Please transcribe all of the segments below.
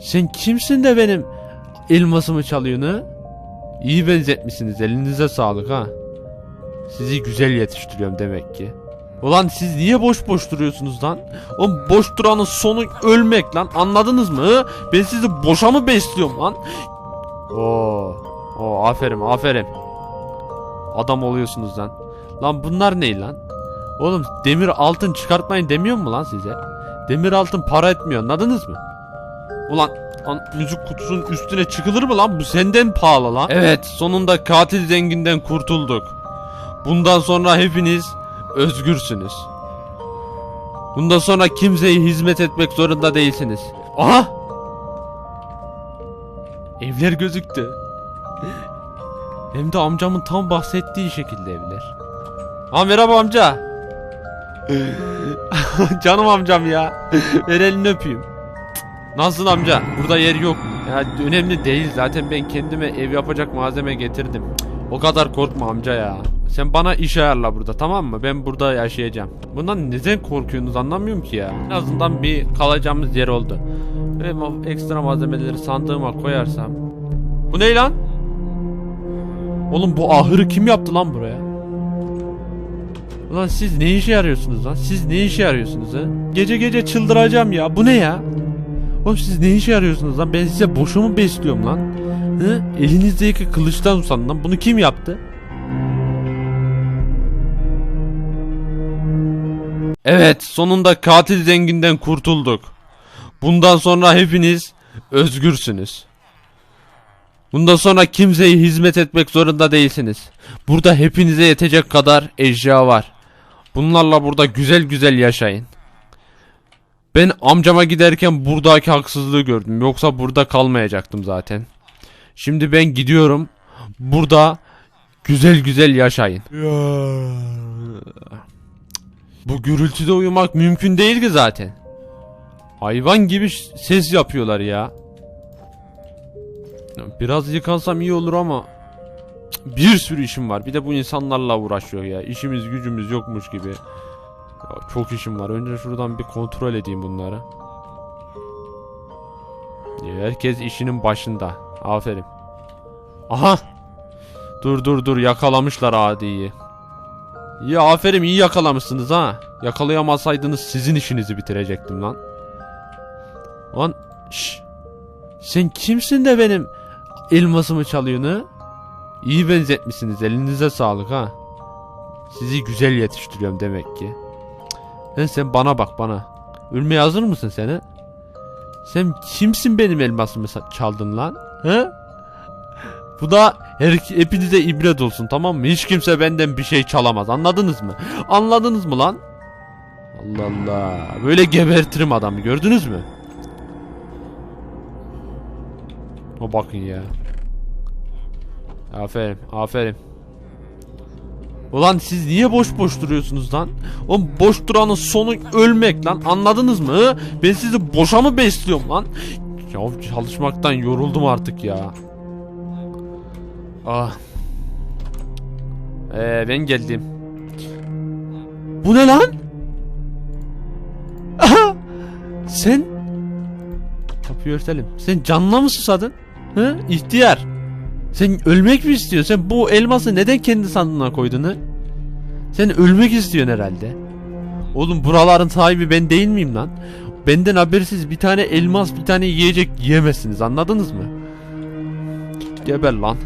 Sen kimsin de benim elmasımı çalıyorsun ha? İyi benzetmişsiniz elinize sağlık ha. Sizi güzel yetiştiriyorum demek ki. Ulan siz niye boş boş duruyorsunuz lan? O boş duranın sonu ölmek lan anladınız mı? Ben sizi boşa mı besliyorum lan? Oo, oo aferin aferin. Adam oluyorsunuz lan. Lan bunlar ne lan? Oğlum demir altın çıkartmayın demiyor mu lan size? Demir altın para etmiyor anladınız mı? Ulan lan, müzik kutusunun üstüne çıkılır mı lan? Bu senden pahalı lan. Evet sonunda katil zenginden kurtulduk. Bundan sonra hepiniz özgürsünüz. Bundan sonra kimseye hizmet etmek zorunda değilsiniz. Aha! Evler gözüktü. Hem de amcamın tam bahsettiği şekilde evler. Ha merhaba amca. Canım amcam ya. Ver elini öpeyim. Nasılsın amca? Burada yer yok. Ya önemli değil zaten ben kendime ev yapacak malzeme getirdim. O kadar korkma amca ya. Sen bana iş ayarla burada tamam mı? Ben burada yaşayacağım. Bundan neden korkuyorsunuz anlamıyorum ki ya. En azından bir kalacağımız yer oldu. Ve ekstra malzemeleri sandığıma koyarsam. Bu ne lan? Oğlum bu ahırı kim yaptı lan buraya? Ulan siz ne işe yarıyorsunuz lan? Siz ne işe yarıyorsunuz ha? Gece gece çıldıracağım ya. Bu ne ya? Oğlum siz ne işe yarıyorsunuz lan? Ben size boşu mu besliyorum lan? Hı? Elinizdeki kılıçtan usanın lan. Bunu kim yaptı? Evet, sonunda katil zenginden kurtulduk. Bundan sonra hepiniz özgürsünüz. Bundan sonra kimseye hizmet etmek zorunda değilsiniz. Burada hepinize yetecek kadar eşya var. Bunlarla burada güzel güzel yaşayın. Ben amcama giderken buradaki haksızlığı gördüm. Yoksa burada kalmayacaktım zaten. Şimdi ben gidiyorum. Burada güzel güzel yaşayın. Bu gürültüde uyumak mümkün değil ki zaten. Hayvan gibi ses yapıyorlar ya. Biraz yıkansam iyi olur ama bir sürü işim var. Bir de bu insanlarla uğraşıyor ya. İşimiz gücümüz yokmuş gibi. Ya çok işim var. Önce şuradan bir kontrol edeyim bunları. Ya Herkes işinin başında. Aferin. Aha! Dur dur dur yakalamışlar adiyi. İyi aferin iyi yakalamışsınız ha. Yakalayamasaydınız sizin işinizi bitirecektim lan. Lan şş. Sen kimsin de benim elmasımı çalıyorsun ha? İyi benzetmişsiniz elinize sağlık ha. Sizi güzel yetiştiriyorum demek ki. Sen, sen bana bak bana. Ölmeye hazır mısın sen ha? Sen kimsin benim elmasımı çaldın lan? He? Bu da her, hepinize ibret olsun tamam mı? Hiç kimse benden bir şey çalamaz anladınız mı? Anladınız mı lan? Allah Allah. Böyle gebertirim adamı gördünüz mü? O bakın ya. Aferin aferin. Ulan siz niye boş boş duruyorsunuz lan? O boş duranın sonu ölmek lan anladınız mı? Ben sizi boşa mı besliyorum lan? Ya çalışmaktan yoruldum artık ya. Ah. Ee, ben geldim. Bu ne lan? Aha! Sen Kapıyı örtelim. Sen canına mı susadın? Hı? İhtiyar. Sen ölmek mi istiyorsun? Sen bu elması neden kendi sandığına koydun? Sen ölmek istiyorsun herhalde. Oğlum buraların sahibi ben değil miyim lan? Benden habersiz bir tane elmas bir tane yiyecek yiyemezsiniz anladınız mı? Geber lan.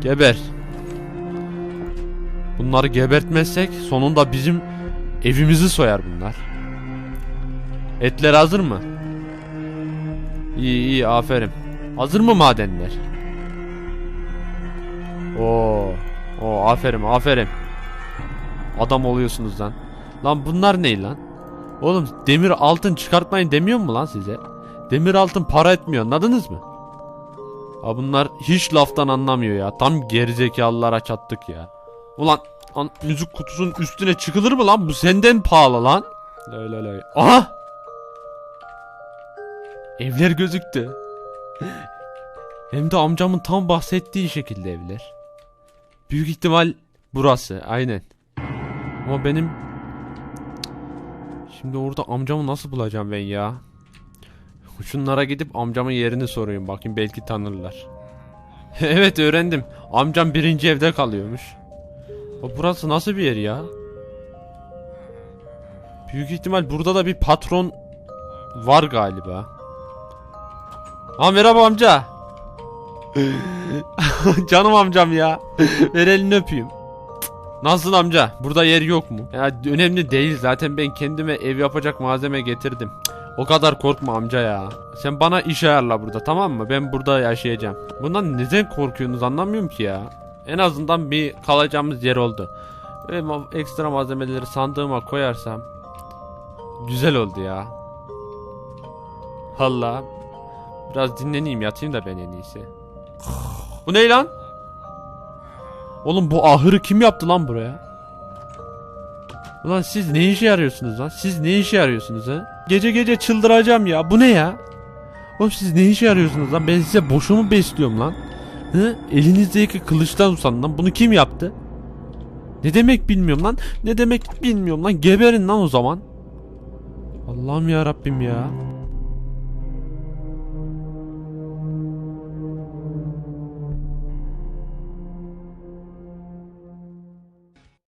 Geber. Bunları gebertmezsek sonunda bizim evimizi soyar bunlar. Etler hazır mı? İyi iyi aferin. Hazır mı madenler? Oo. Oo aferin aferin. Adam oluyorsunuz lan. Lan bunlar ne lan? Oğlum demir altın çıkartmayın demiyor mu lan size? Demir altın para etmiyor anladınız mı? Ha bunlar hiç laftan anlamıyor ya. Tam gerizekalılara çattık ya. Ulan lan, müzik kutusunun üstüne çıkılır mı lan? Bu senden pahalı lan. Lay lay lay. Aha! Evler gözüktü. Hem de amcamın tam bahsettiği şekilde evler. Büyük ihtimal burası aynen. Ama benim Şimdi orada amcamı nasıl bulacağım ben ya? Şunlara gidip amcamın yerini sorayım bakayım belki tanırlar. evet öğrendim. Amcam birinci evde kalıyormuş. O burası nasıl bir yer ya? Büyük ihtimal burada da bir patron var galiba. Ha merhaba amca. Canım amcam ya. Ver elini öpeyim. Nasılsın amca? Burada yer yok mu? Ya önemli değil zaten ben kendime ev yapacak malzeme getirdim. O kadar korkma amca ya. Sen bana iş ayarla burada tamam mı? Ben burada yaşayacağım. Bundan neden korkuyorsunuz anlamıyorum ki ya. En azından bir kalacağımız yer oldu. Ve ekstra malzemeleri sandığıma koyarsam güzel oldu ya. Valla biraz dinleneyim yatayım da ben en iyisi. Bu ne lan? Oğlum bu ahırı kim yaptı lan buraya? Ulan siz ne işe yarıyorsunuz lan? Siz ne işe yarıyorsunuz ha? Gece gece çıldıracağım ya. Bu ne ya? Oğlum siz ne işe yarıyorsunuz lan? Ben size boşu mu besliyorum lan? Hı? Elinizdeki kılıçtan usanın lan. Bunu kim yaptı? Ne demek bilmiyorum lan. Ne demek bilmiyorum lan. Geberin lan o zaman. Allah'ım ya Rabbim ya.